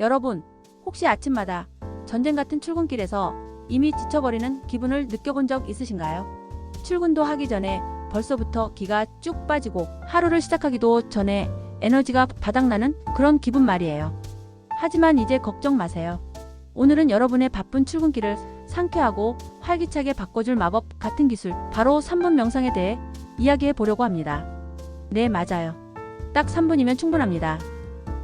여러분, 혹시 아침마다 전쟁 같은 출근길에서 이미 지쳐버리는 기분을 느껴본 적 있으신가요? 출근도 하기 전에 벌써부터 기가 쭉 빠지고 하루를 시작하기도 전에 에너지가 바닥나는 그런 기분 말이에요. 하지만 이제 걱정 마세요. 오늘은 여러분의 바쁜 출근길을 상쾌하고 활기차게 바꿔줄 마법 같은 기술, 바로 3분 명상에 대해 이야기해 보려고 합니다. 네, 맞아요. 딱 3분이면 충분합니다.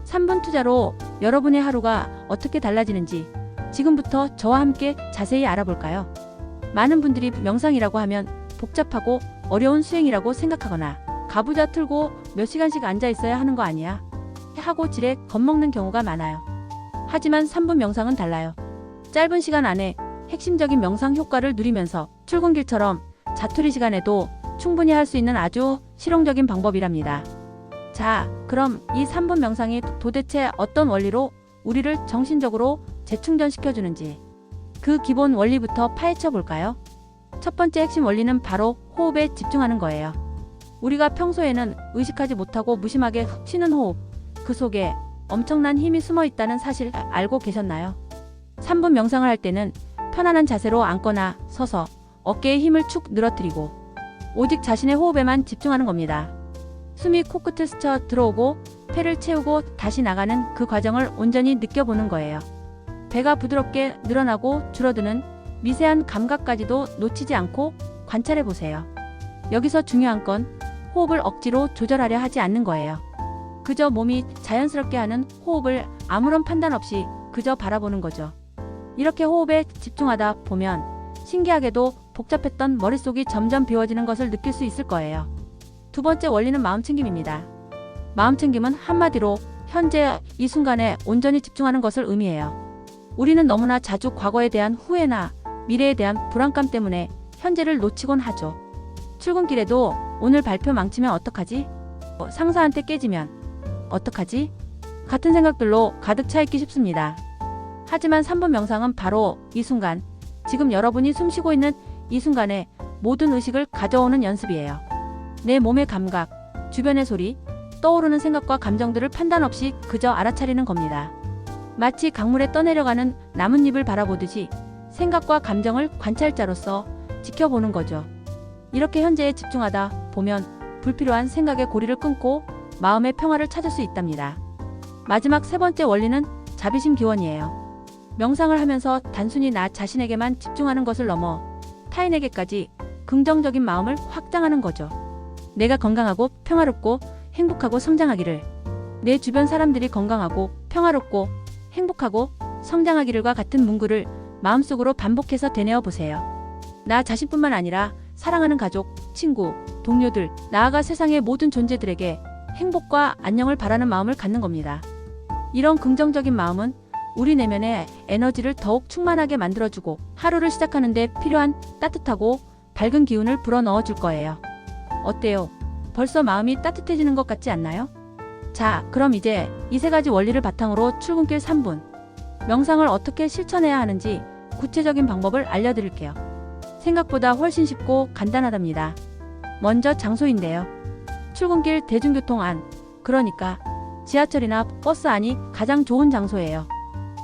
3분 투자로 여러분의 하루가 어떻게 달라지는지 지금부터 저와 함께 자세히 알아볼까요? 많은 분들이 명상이라고 하면 복잡하고 어려운 수행이라고 생각하거나 가부좌 틀고 몇 시간씩 앉아 있어야 하는 거 아니야? 하고 지레 겁먹는 경우가 많아요. 하지만 3분 명상은 달라요. 짧은 시간 안에 핵심적인 명상 효과를 누리면서 출근길처럼 자투리 시간에도 충분히 할 수 있는 아주 실용적인 방법이랍니다. 자, 그럼 이 3분 명상이 도대체 어떤 원리로 우리를 정신적으로 재충전시켜주는지 그 기본 원리부터 파헤쳐 볼까요? 첫 번째 핵심 원리는 바로 호흡에 집중하는 거예요. 우리가 평소에는 의식하지 못하고 무심하게 훅 쉬는 호흡, 그 속에 엄청난 힘이 숨어 있다는 사실 알고 계셨나요? 3분 명상을 할 때는 편안한 자세로 앉거나 서서 어깨에 힘을 축 늘어뜨리고 오직 자신의 호흡에만 집중하는 겁니다. 숨이 코끝을 스쳐 들어오고 폐를 채우고 다시 나가는 그 과정을 온전히 느껴보는 거예요. 배가 부드럽게 늘어나고 줄어드는 미세한 감각까지도 놓치지 않고 관찰해 보세요. 여기서 중요한 건 호흡을 억지로 조절하려 하지 않는 거예요. 그저 몸이 자연스럽게 하는 호흡을 아무런 판단 없이 그저 바라보는 거죠. 이렇게 호흡에 집중하다 보면 신기하게도 복잡했던 머릿속이 점점 비워지는 것을 느낄 수 있을 거예요. 두 번째 원리는 마음챙김입니다. 마음챙김은 한마디로 현재 이 순간에 온전히 집중하는 것을 의미해요. 우리는 너무나 자주 과거에 대한 후회나 미래에 대한 불안감 때문에 현재를 놓치곤 하죠. 출근길에도 오늘 발표 망치면 어떡하지? 어, 상사한테 깨지면 어떡하지? 같은 생각들로 가득 차 있기 쉽습니다. 하지만 3분 명상은 바로 이 순간, 지금 여러분이 숨 쉬고 있는 이 순간에 모든 의식을 가져오는 연습이에요. 내 몸의 감각, 주변의 소리, 떠오르는 생각과 감정들을 판단 없이 그저 알아차리는 겁니다. 마치 강물에 떠내려가는 나뭇잎을 바라보듯이 생각과 감정을 관찰자로서 지켜보는 거죠. 이렇게 현재에 집중하다 보면 불필요한 생각의 고리를 끊고 마음의 평화를 찾을 수 있답니다. 마지막 세 번째 원리는 자비심 기원이에요. 명상을 하면서 단순히 나 자신에게만 집중하는 것을 넘어 타인에게까지 긍정적인 마음을 확장하는 거죠. 내가 건강하고 평화롭고 행복하고 성장하기를. 내 주변 사람들이 건강하고 평화롭고 행복하고 성장하기를과 같은 문구를 마음속으로 반복해서 되뇌어 보세요. 나 자신뿐만 아니라 사랑하는 가족, 친구, 동료들, 나아가 세상의 모든 존재들에게 행복과 안녕을 바라는 마음을 갖는 겁니다. 이런 긍정적인 마음은 우리 내면의 에너지를 더욱 충만하게 만들어주고 하루를 시작하는데 필요한 따뜻하고 밝은 기운을 불어넣어 줄 거예요. 어때요? 벌써 마음이 따뜻해지는 것 같지 않나요? 자, 그럼 이제 이 세 가지 원리를 바탕으로 출근길 3분 명상을 어떻게 실천해야 하는지 구체적인 방법을 알려드릴게요. 생각보다 훨씬 쉽고 간단하답니다. 먼저 장소인데요. 출근길 대중교통 안, 그러니까 지하철이나 버스 안이 가장 좋은 장소예요.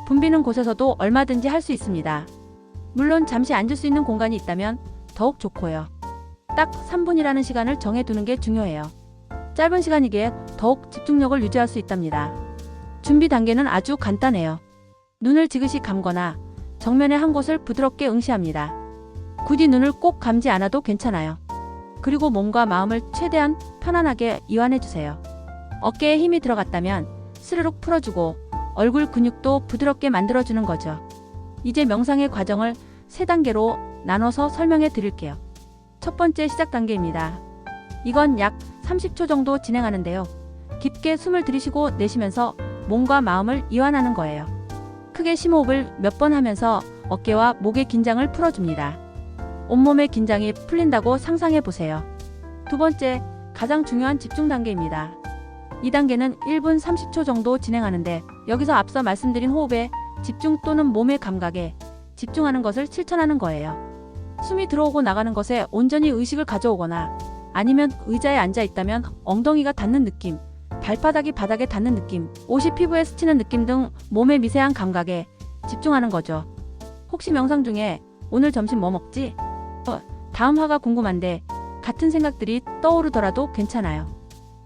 붐비는 곳에서도 얼마든지 할 수 있습니다. 물론 잠시 앉을 수 있는 공간이 있다면 더욱 좋고요. 딱 3분이라는 시간을 정해두는 게 중요해요. 짧은 시간이기에 더욱 집중력을 유지할 수 있답니다. 준비 단계는 아주 간단해요. 눈을 지그시 감거나 정면의 한 곳을 부드럽게 응시합니다. 굳이 눈을 꼭 감지 않아도 괜찮아요. 그리고 몸과 마음을 최대한 편안하게 이완해 주세요. 어깨에 힘이 들어갔다면 스르륵 풀어주고 얼굴 근육도 부드럽게 만들어주는 거죠. 이제 명상의 과정을 세 단계로 나눠서 설명해 드릴게요. 첫 번째 시작 단계입니다. 이건 약 30초 정도 진행하는데요. 깊게 숨을 들이쉬고 내쉬면서 몸과 마음을 이완하는 거예요. 크게 심호흡을 몇 번 하면서 어깨와 목의 긴장을 풀어줍니다. 온몸의 긴장이 풀린다고 상상해 보세요. 두 번째, 가장 중요한 집중 단계입니다. 이 단계는 1분 30초 정도 진행하는데 여기서 앞서 말씀드린 호흡에 집중 또는 몸의 감각에 집중하는 것을 실천하는 거예요. 숨이 들어오고 나가는 것에 온전히 의식을 가져오거나 아니면 의자에 앉아 있다면 엉덩이가 닿는 느낌, 발바닥이 바닥에 닿는 느낌, 옷이 피부에 스치는 느낌 등 몸의 미세한 감각에 집중하는 거죠. 혹시 명상 중에 오늘 점심 뭐 먹지? 어, 다음 화가 궁금한데 같은 생각들이 떠오르더라도 괜찮아요.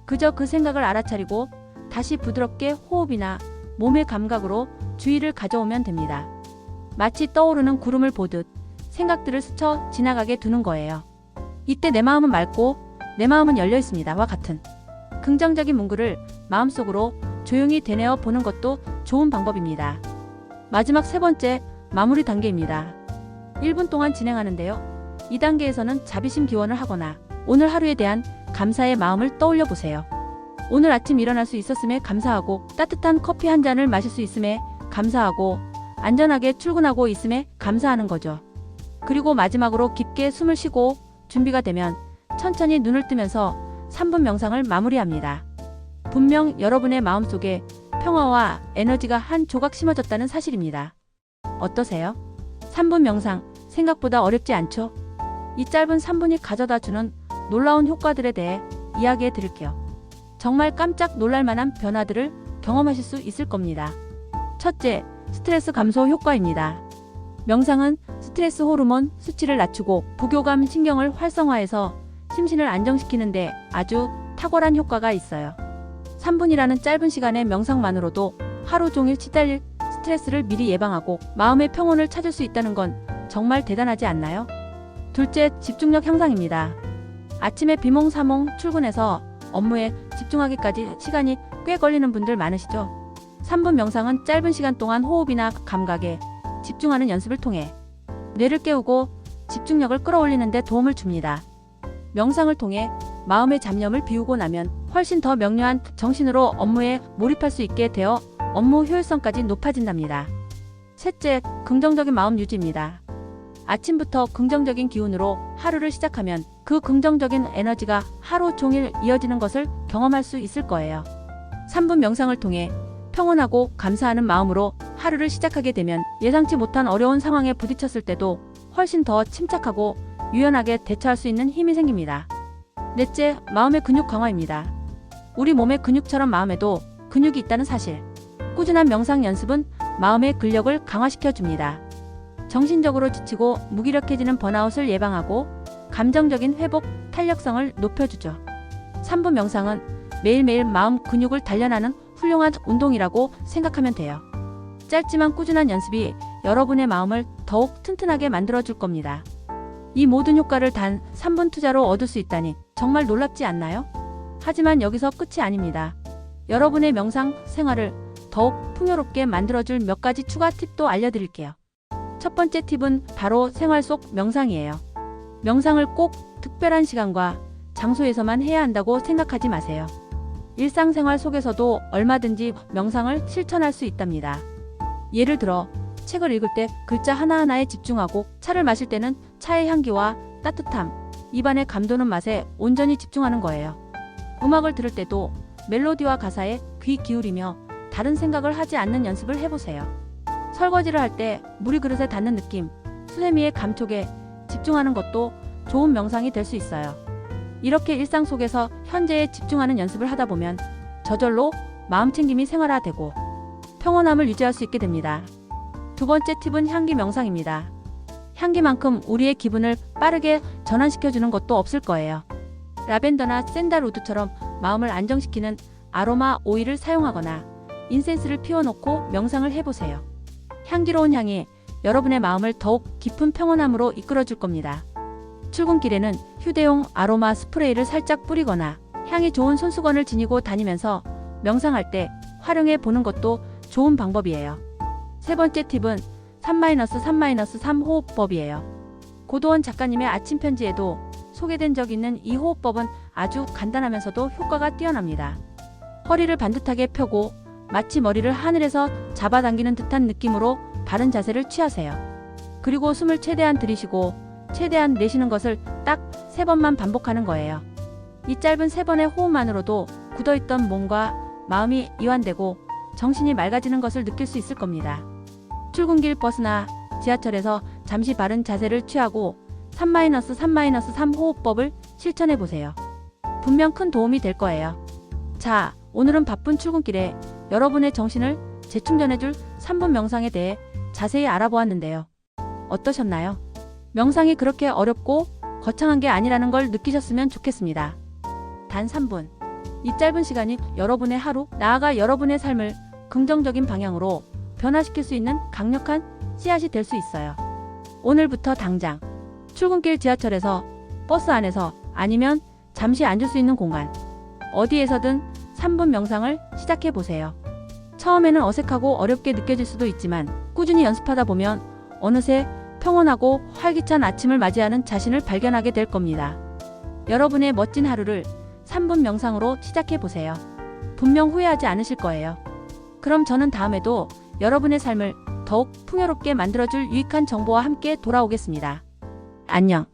그저 그 생각을 알아차리고 다시 부드럽게 호흡이나 몸의 감각으로 주의를 가져오면 됩니다. 마치 떠오르는 구름을 보듯 생각들을 스쳐 지나가게 두는 거예요. 이때 내 마음은 맑고 내 마음은 열려 있습니다와 같은 긍정적인 문구를 마음속으로 조용히 되뇌어 보는 것도 좋은 방법입니다. 마지막 세 번째 마무리 단계입니다. 1분 동안 진행하는데요. 이 단계에서는 자비심 기원을 하거나 오늘 하루에 대한 감사의 마음을 떠올려 보세요. 오늘 아침 일어날 수 있었음에 감사하고 따뜻한 커피 한 잔을 마실 수 있음에 감사하고 안전하게 출근하고 있음에 감사하는 거죠. 그리고 마지막으로 깊게 숨을 쉬고 준비가 되면 천천히 눈을 뜨면서 3분 명상을 마무리합니다. 분명 여러분의 마음속에 평화와 에너지가 한 조각 심어졌다는 사실입니다. 어떠세요? 3분 명상 생각보다 어렵지 않죠? 이 짧은 3분이 가져다 주는 놀라운 효과들에 대해 이야기해 드릴게요. 정말 깜짝 놀랄 만한 변화들을 경험하실 수 있을 겁니다. 첫째, 스트레스 감소 효과입니다. 명상은 스트레스 호르몬 수치를 낮추고 부교감 신경을 활성화해서 심신을 안정시키는데 아주 탁월한 효과가 있어요. 3분이라는 짧은 시간의 명상만으로도 하루 종일 치달릴 스트레스를 미리 예방하고 마음의 평온을 찾을 수 있다는 건 정말 대단하지 않나요? 둘째, 집중력 향상입니다. 아침에 비몽사몽 출근해서 업무에 집중하기까지 시간이 꽤 걸리는 분들 많으시죠? 3분 명상은 짧은 시간 동안 호흡이나 감각에 집중하는 연습을 통해 뇌를 깨우고 집중력을 끌어올리는 데 도움을 줍니다. 명상을 통해 마음의 잡념을 비우고 나면 훨씬 더 명료한 정신으로 업무에 몰입할 수 있게 되어 업무 효율성까지 높아진답니다. 셋째, 긍정적인 마음 유지입니다. 아침부터 긍정적인 기운으로 하루를 시작하면 그 긍정적인 에너지가 하루 종일 이어지는 것을 경험할 수 있을 거예요. 3분 명상을 통해 평온하고 감사하는 마음으로 하루를 시작하게 되면 예상치 못한 어려운 상황에 부딪혔을 때도 훨씬 더 침착하고 유연하게 대처할 수 있는 힘이 생깁니다. 넷째, 마음의 근육 강화입니다. 우리 몸의 근육처럼 마음에도 근육이 있다는 사실. 꾸준한 명상 연습은 마음의 근력을 강화시켜 줍니다. 정신적으로 지치고 무기력해지는 번아웃을 예방하고 감정적인 회복, 탄력성을 높여주죠. 3분 명상은 매일매일 마음 근육을 단련하는 훌륭한 운동이라고 생각하면 돼요. 짧지만 꾸준한 연습이 여러분의 마음을 더욱 튼튼하게 만들어줄 겁니다. 이 모든 효과를 단 3분 투자로 얻을 수 있다니 정말 놀랍지 않나요? 하지만 여기서 끝이 아닙니다. 여러분의 명상 생활을 더욱 풍요롭게 만들어줄 몇 가지 추가 팁도 알려드릴게요. 첫 번째 팁은 바로 생활 속 명상이에요. 명상을 꼭 특별한 시간과 장소에서만 해야 한다고 생각하지 마세요. 일상생활 속에서도 얼마든지 명상을 실천할 수 있답니다. 예를 들어, 책을 읽을 때 글자 하나하나에 집중하고 차를 마실 때는 차의 향기와 따뜻함, 입안에 감도는 맛에 온전히 집중하는 거예요. 음악을 들을 때도 멜로디와 가사에 귀 기울이며 다른 생각을 하지 않는 연습을 해보세요. 설거지를 할 때 물이 그릇에 닿는 느낌, 수세미의 감촉에 집중하는 것도 좋은 명상이 될 수 있어요. 이렇게 일상 속에서 현재에 집중하는 연습을 하다 보면 저절로 마음 챙김이 생활화되고 평온함을 유지할 수 있게 됩니다. 두 번째 팁은 향기 명상입니다. 향기만큼 우리의 기분을 빠르게 전환시켜주는 것도 없을 거예요. 라벤더나 샌달우드처럼 마음을 안정시키는 아로마 오일을 사용하거나 인센스를 피워놓고 명상을 해보세요. 향기로운 향이 여러분의 마음을 더욱 깊은 평온함으로 이끌어줄 겁니다. 출근길에는 휴대용 아로마 스프레이를 살짝 뿌리거나 향이 좋은 손수건을 지니고 다니면서 명상할 때 활용해 보는 것도 좋은 방법이에요. 세 번째 팁은 3-3-3 호흡법이에요. 고도원 작가님의 아침 편지에도 소개된 적 있는 이 호흡법은 아주 간단하면서도 효과가 뛰어납니다. 허리를 반듯하게 펴고 마치 머리를 하늘에서 잡아당기는 듯한 느낌으로 바른 자세를 취하세요. 그리고 숨을 최대한 들이쉬고 최대한 내쉬는 것을 딱 세 번만 반복하는 거예요. 이 짧은 세 번의 호흡만으로도 굳어있던 몸과 마음이 이완되고 정신이 맑아지는 것을 느낄 수 있을 겁니다. 출근길 버스나 지하철에서 잠시 바른 자세를 취하고 3-3-3 호흡법을 실천해 보세요. 분명 큰 도움이 될 거예요. 자, 오늘은 바쁜 출근길에 여러분의 정신을 재충전해 줄 3분 명상에 대해 자세히 알아보았는데요. 어떠셨나요? 명상이 그렇게 어렵고 거창한 게 아니라는 걸 느끼셨으면 좋겠습니다. 단 3분. 이 짧은 시간이 여러분의 하루, 나아가 여러분의 삶을 긍정적인 방향으로 변화시킬 수 있는 강력한 씨앗이 될 수 있어요. 오늘부터 당장 출근길 지하철에서 버스 안에서 아니면 잠시 앉을 수 있는 공간 어디에서든 3분 명상을 시작해 보세요. 처음에는 어색하고 어렵게 느껴질 수도 있지만 꾸준히 연습하다 보면 어느새 평온하고 활기찬 아침을 맞이하는 자신을 발견하게 될 겁니다. 여러분의 멋진 하루를 3분 명상으로 시작해 보세요. 분명 후회하지 않으실 거예요. 그럼 저는 다음에도 여러분의 삶을 더욱 풍요롭게 만들어줄 유익한 정보와 함께 돌아오겠습니다. 안녕.